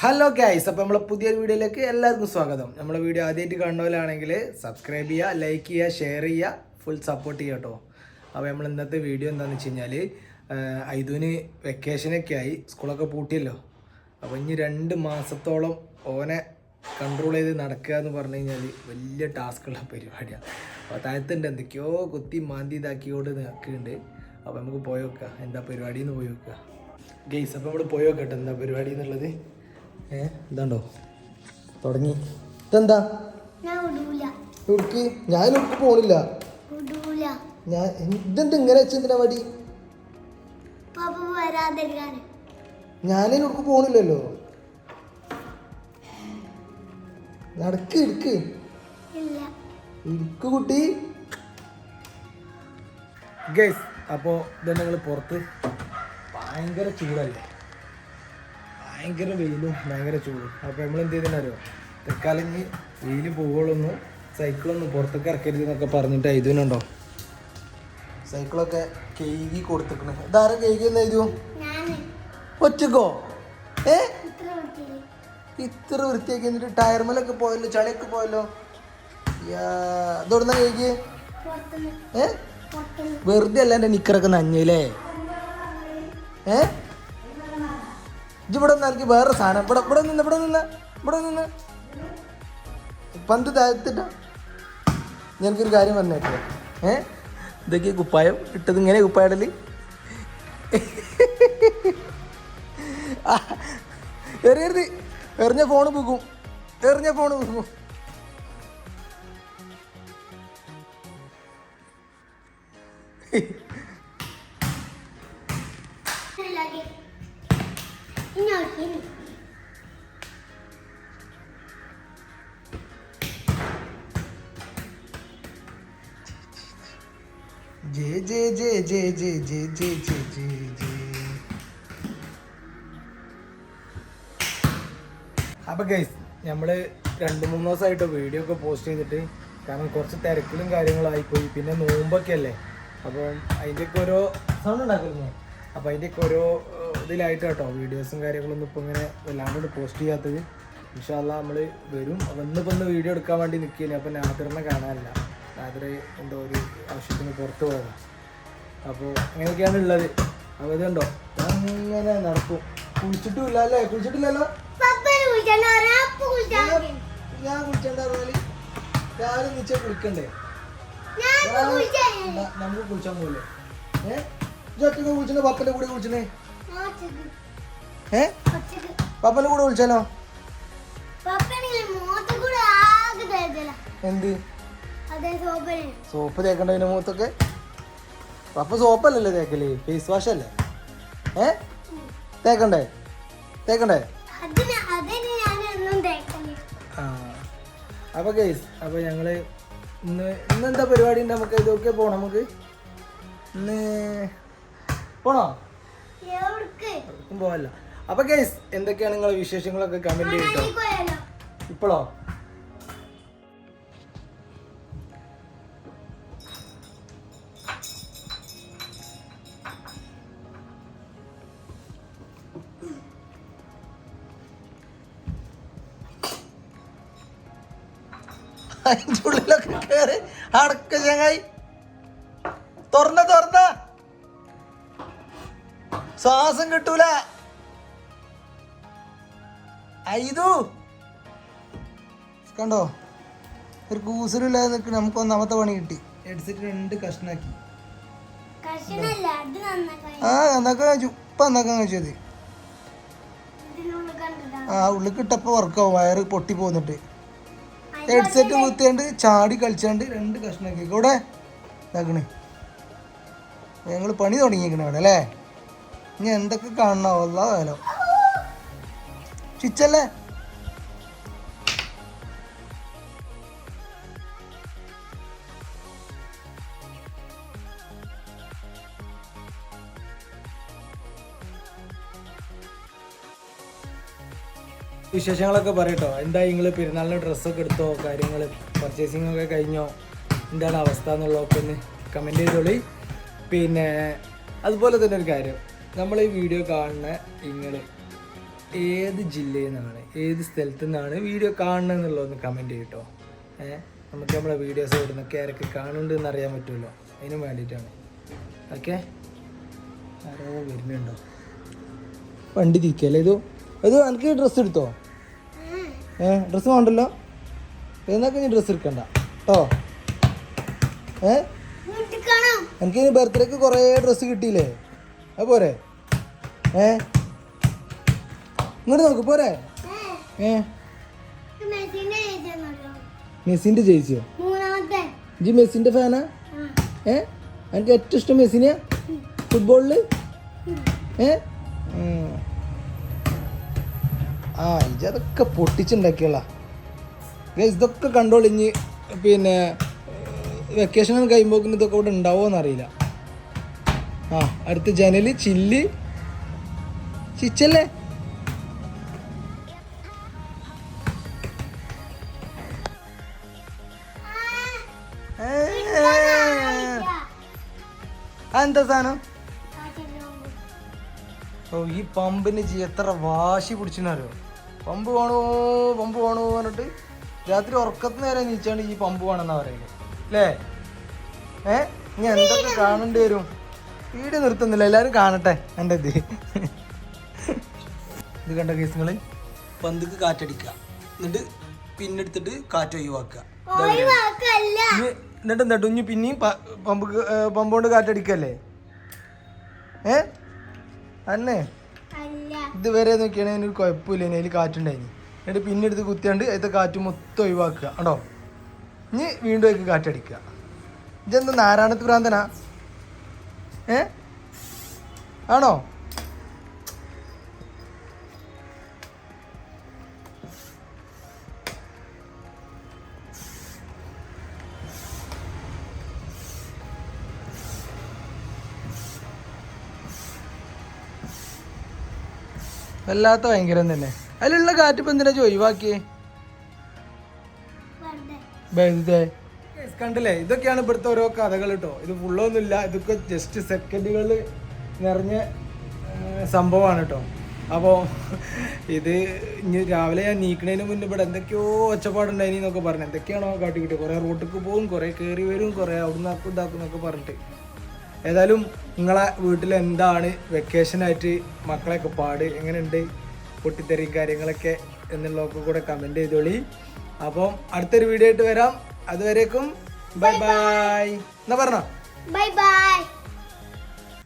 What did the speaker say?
Hello guys അപ്പോൾ നമ്മളെ പുതിയൊരു വീഡിയോയിലേക്ക് എല്ലാവർക്കും സ്വാഗതം. നമ്മളെ വീഡിയോ ആദ്യമായിട്ട് കാണുന്നവരാണെങ്കിൽ സബ്സ്ക്രൈബ് ചെയ്യുക ലൈക്ക് ചെയ്യുക ഷെയർ ചെയ്യുക ഫുൾ സപ്പോർട്ട് ചെയ്യുക കേട്ടോ അപ്പോൾ നമ്മൾ ഇന്നത്തെ വീഡിയോ എന്താണെന്ന് വെച്ച് കഴിഞ്ഞാൽ ഐദൂന് വെക്കേഷനൊക്കെ ആയി സ്കൂളൊക്കെ പൂട്ടിയല്ലോ. അപ്പോൾ ഇനി രണ്ട് മാസത്തോളം ഓനെ കൺട്രോൾ ചെയ്ത് നടക്കുക എന്ന് പറഞ്ഞു കഴിഞ്ഞാൽ വലിയ ടാസ്ക്കുള്ള പരിപാടിയാണ് അപ്പോൾ താഴത്തുണ്ട് എന്തൊക്കെയോ കുത്തി മാന്തി ഇതാക്കിയോണ്ട് നിൽക്കുന്നുണ്ട്. അപ്പോൾ നമുക്ക് പോയി വെക്കാം എന്താ പരിപാടി എന്ന് പോയി വെക്കുക ഗെയ്സ് അപ്പോൾ നമ്മൾ പോയി വെക്കട്ടെ എന്താ പരിപാടി എന്നുള്ളത്. ഏ ഇതാണ്ടോ? തുടങ്ങി. ഇതെന്താ? ഇവിടേക്ക് ഞാൻ ഉടുക്ക് പോണില്ല. ഞാൻ ഇതെന്ത് ഇങ്ങനെ വെച്ചെന്തിനാ മടി? പാപ്പ ഉടുക്ക് പോണില്ലല്ലോ. നടക്ക് ഇടുക്ക്. ഇടുക്ക് കുട്ടി. ഗൈസ് അപ്പോ ഇതെന്നെ നിങ്ങൾ പുറത്ത് ഭയങ്കര ചൂടല്ലേ? ഭയങ്കര വെയിലും ഭയങ്കര ചൂടും. അപ്പോൾ നമ്മൾ എന്ത് ചെയ്തെന്നറിയോ തൽക്കാലം വെയിൽ പോകുകയുള്ളൊന്നും സൈക്കിളൊന്നും പുറത്തേക്ക് ഇറക്കരുത് എന്നൊക്കെ പറഞ്ഞിട്ട് എഴുതുന്നുണ്ടോ സൈക്കിളൊക്കെ കെയ്കി കൊടുത്തിക്കണേ. ഇതാരെ കെയ്കി എന്ന് എഴുതു ഒറ്റക്കോ? ഏ? ഇത്ര വൃത്തിയാക്കി എന്നിട്ട് ടയർമലൊക്കെ പോയല്ലോ ചളിയൊക്കെ പോയല്ലോ? അതോടുന്ന പുറത്തുനിന്ന്. ഏ? വെറുതെ അല്ല എന്റെ നിക്കറൊക്കെ നഞ്ഞില്ലേ? ഏ? ഇവിടെ നിന്നായിരിക്കും വേറെ സാധനം. ഇവിടെ ഇവിടെ നിന്ന് ഇവിടെ നിന്ന് ഇവിടെ നിന്ന്. പന്ത് താഴ്ത്തിട്ട. ഞങ്ങൾക്കൊരു കാര്യം പറഞ്ഞേക്കോ. ഏ? ഇതൊക്കെ കുപ്പായം ഇട്ടത് ഇങ്ങനെ കുപ്പായടൽ? എറിയരുത്. എറിഞ്ഞ ഫോണ് പോകും. എറിഞ്ഞ ഫോണ് പോകും. ഇല്ലാതെ ഇങ്ങോട്ട് ഇനി. ജെ ജെ ജെ ജെ ജെ ജെ ജെ ജെ ജെ ജെ അപ്പൊ ഗൈസ് നമ്മൾ രണ്ട് മൂന്ന് ദിവസമായിട്ട് വീഡിയോ ഒക്കെ പോസ്റ്റ് ചെയ്തിട്ട് കാരണം കുറച്ച് തിരക്കിലും കാര്യങ്ങളും ആയിപ്പോയി. പിന്നെ നോമ്പൊക്കെ അല്ലേ അപ്പം അതിന്റെയൊക്കെ ഓരോ സൗണ്ട് ഉണ്ടാക്കുന്നു അപ്പം അതിന്റെയൊക്കെ ഓരോ ഇതിലായിട്ട് കേട്ടോ വീഡിയോസും കാര്യങ്ങളൊന്നും ഇപ്പോൾ ഇങ്ങനെ വല്ലാണ്ട് പോസ്റ്റ് ചെയ്യാത്തത്. ഇൻഷാല്ല നമ്മൾ വരും. അപ്പം ഇന്നിപ്പോൾ ഒന്ന് വീഡിയോ എടുക്കാൻ വേണ്ടി നിൽക്കില്ല അപ്പം നാദറിനെ കാണാനില്ല. നാദിർ എന്തോ ഒരു ആവശ്യത്തിന് പുറത്ത് പോകണം അപ്പോൾ അങ്ങനെയൊക്കെയാണ് ഉള്ളത്. അപ്പോൾ ഇതുണ്ടോ അങ്ങനെ നടക്കും. കുളിച്ചിട്ടുമില്ല അല്ലേ കുളിച്ചിട്ടില്ലല്ലോ ഞാൻ കുളിച്ചണ്ട പറഞ്ഞാൽ രാവിലെ നിച്ച കുളിക്കണ്ടേ? നമുക്ക് കുളിച്ചാൽ പോലെ ഏഹ് ഒറ്റയ്ക്ക് കുളിച്ചിട്ടുണ്ടോ പപ്പന്റെ കൂടെ കുളിച്ചേ ഒച്ചക്ക് ഏ? കൂടെ വിളിച്ചാലോ? എന്ത്? സോപ്പ് തേക്കണ്ടതിന്റെ മൂത്തൊക്കെ പപ്പ സോപ്പല്ലല്ലേ തേക്കൽ ഫേസ് വാഷ് അല്ലേ? ഏ? തേക്കണ്ടേ? തേക്കണ്ടേ? അപ്പൊ കേസ് അപ്പൊ ഞങ്ങൾ ഇന്ന് ഇന്ന് എന്താ പരിപാടി ഉണ്ട് നമുക്ക്? ഇതൊക്കെ പോണം നമുക്ക്? ഇന്ന് പോണോ? എവിടേക്ക് പോകല്ല പോവല്ല അപ്പോൾ ഗൈസ് എന്തൊക്കെയാണ് നിങ്ങളെ വിശേഷങ്ങളൊക്കെ കമന്റ് ചെയ്തിട്ടോ ഇപ്പോഴോ അതിന്റെ ഉള്ളിലൊക്കെ കയറി അടക്ക ചങ്ങായി. തുറന്ന തുറന്ന. ശ്വാസം കിട്ടൂല. ഐതു കണ്ടോ? ഒരു കൂസരില്ലാതെ നിൽക്കണ നമുക്ക് ഒന്നാമത്തെ പണി കിട്ടി. ഹെഡ്സെറ്റ് രണ്ട് കഷ്ണാക്കി. ആ എന്നൊക്കെ കഴിച്ചു. ഇപ്പം എന്നൊക്കെ ഇതിനുള്ളിൽ ആ ഉള്ളിൽ കിട്ടപ്പോൾ വർക്കാവും വയറ് പൊട്ടി പോന്നിട്ട്. ഹെഡ്സെറ്റ് കുത്തിയാണ്ട് ചാടി കളിച്ചാണ്ട് രണ്ട് കഷ്ണാക്കി. ഇവിടെ. ഇതാക്കണേ. ഞങ്ങൾ പണി തുടങ്ങിയിരിക്കണേ അവിടെ അല്ലേ? ഇനി എന്തൊക്കെ കാണണോ ഉള്ള വേലോ. ചിച്ചല്ലേ? വിശേഷങ്ങളൊക്കെ പറയട്ടോ. എന്താ നിങ്ങൾ പെരുന്നാളിന് ഡ്രസ്സൊക്കെ എടുത്തോ? കാര്യങ്ങൾ പർച്ചേസിംഗ് ഒക്കെ കഴിഞ്ഞോ? എന്താണ് അവസ്ഥ എന്നുള്ളതൊക്കെ ഒന്ന് കമന്റ് ചെയ്തോളി. പിന്നെ അതുപോലെ തന്നെ ഒരു കാര്യം. നമ്മൾ ഈ വീഡിയോ കാണുന്ന നിങ്ങൾ ഏത് ജില്ലയിൽ നിന്നാണ് ഏത് സ്ഥലത്തു നിന്നാണ് വീഡിയോ കാണുന്നത് എന്നുള്ളതൊന്ന് കമന്റ് ചെയ്യട്ടോ. ഏഹ് നമുക്ക് നമ്മളെ വീഡിയോസ് ഇവിടുന്നൊക്കെ ആരൊക്കെ കാണുന്നുണ്ട് എന്ന് അറിയാൻ പറ്റുമല്ലോ. അതിനും വേണ്ടിയിട്ടാണ്. ഓക്കെ? ആരോ വരുന്നുണ്ടോ? വണ്ടി തിരിക്കല്ലേ ഇത്? ഇത് എനിക്ക് ഡ്രസ്സ് എടുത്തോ? ഏ ഡ്രസ്സ് വേണ്ടല്ലോ? എന്നൊക്കെ നീ ഡ്രസ്സ് എടുക്കണ്ട. കേട്ടോ ഏ? വീട്ടിൽ എനിക്ക് ബർത്ത്ഡേക്ക് കുറേ ഡ്രസ്സ് കിട്ടിയില്ലേ? അത് പോരെ ഏ? ഇങ്ങോട്ട് നോക്ക് പോരെ. ഏ. മെസ്സിന്റെ ജയിച്ചോ മൂന്നാമത്തെ. മെസ്സിന്റെ ഫാനാ. ഏ? എനിക്ക് ഏറ്റവും ഇഷ്ടം മെസ്സിനെയാ? ഫുട്ബോളിൽ? ഏ. ആ. ഇജ് അതൊക്കെ പൊട്ടിച്ചുണ്ടാക്കിയുള്ള ഇതൊക്കെ കണ്ടോളിഞ്ഞ് പിന്നെ വെക്കേഷൻ കഴിയുമ്പോൾ ഇതൊക്കെ ഇവിടെ ഉണ്ടാവുമോ എന്നറിയില്ല ആ അടുത്ത ജനൽ ചില്ല്. ചിച്ചല്ലേ? എന്താ സാധനം? ഓ ഈ പമ്പിന് എത്ര വാശി പിടിച്ചെന്നറിയോ പമ്പ് വേണോ പമ്പ് വേണോ പറഞ്ഞിട്ട് രാത്രി ഉറക്കത്തിന് നേരെ നീച്ചാണ് ഈ പമ്പ് വേണമെന്നാ പറയുന്നത്. അല്ലേ ഏ ഇനി എന്തൊക്കെ കാണേണ്ടി വരും? വീഡിയോ നിർത്തുന്നില്ല എല്ലാവരും കാണട്ടെ എന്റെ ഇത്. ഇത് കണ്ട കേസുകൾ പന്തിക്ക് കാറ്റടിക്കുക. എന്നിട്ട് പിന്നെടുത്തിട്ട് കാറ്റ് ഒഴിവാക്കുക. എന്നിട്ട് എന്താ ഇനി പിന്നെയും പമ്പ് പമ്പ് കൊണ്ട് കാറ്റടിക്കല്ലേ? ഏ? അന്നെ? അല്ല. ഇതുവരെ നോക്കിയാണെങ്കിൽ അതിനൊരു കുഴപ്പമില്ല ഇനി അതിൽ കാറ്റുണ്ടായിനി. എന്നിട്ട് പിന്നെ എടുത്ത് കുത്തിയാണ്ട് അതിലത്തെ കാറ്റ് മൊത്തം ഒഴിവാക്കുക കേട്ടോ ഇനി വീണ്ടും അതിൽ കാറ്റടിക്കുക. ഇതെന്താ നാരായണത്ത് ഭ്രാന്തനാ? ഏ? ആണോ? വല്ലാത്ത ഭയങ്കരം തന്നെ. അതിലുള്ള കാറ്റ് ഇപ്പം എന്തിനാ ഒഴിവാക്കിയേ? വെറുതെ. കണ്ടില്ലേ? ഇതൊക്കെയാണ് ഇവിടുത്തെ ഓരോ കഥകൾ കേട്ടോ ഇത് ഫുള്ളൊന്നുമില്ല ഇതൊക്കെ ജസ്റ്റ് സെക്കൻഡുകളിൽ നിറഞ്ഞ സംഭവമാണ് കേട്ടോ അപ്പോൾ ഇത് ഇനി രാവിലെ ഞാൻ നീക്കണതിന് മുന്നേ ഇവിടെ എന്തൊക്കെയോ ഒച്ചപ്പാടുണ്ടായി എന്നൊക്കെ പറഞ്ഞു. എന്തൊക്കെയാണോ കാട്ടി കിട്ടിയത് കുറേ റോട്ടിക്ക് പോകും കുറേ കയറി വരും കുറേ അവിടുന്ന് ആക്കും ഇതാക്കും എന്നൊക്കെ പറഞ്ഞിട്ട്. ഏതായാലും നിങ്ങളെ വീട്ടിൽ എന്താണ് വെക്കേഷനായിട്ട് മക്കളെയൊക്കെ പാട് എങ്ങനെയുണ്ട്? പൊട്ടിത്തെറിയും കാര്യങ്ങളൊക്കെ എന്നുള്ളതൊക്കെ കൂടെ കമന്റ് ചെയ്തോളി. അപ്പം അടുത്തൊരു വീഡിയോ ആയിട്ട് വരാം. അതുവരേക്കും ബൈ ബൈ എന്നാ പറഞ്ഞോ? Bye bye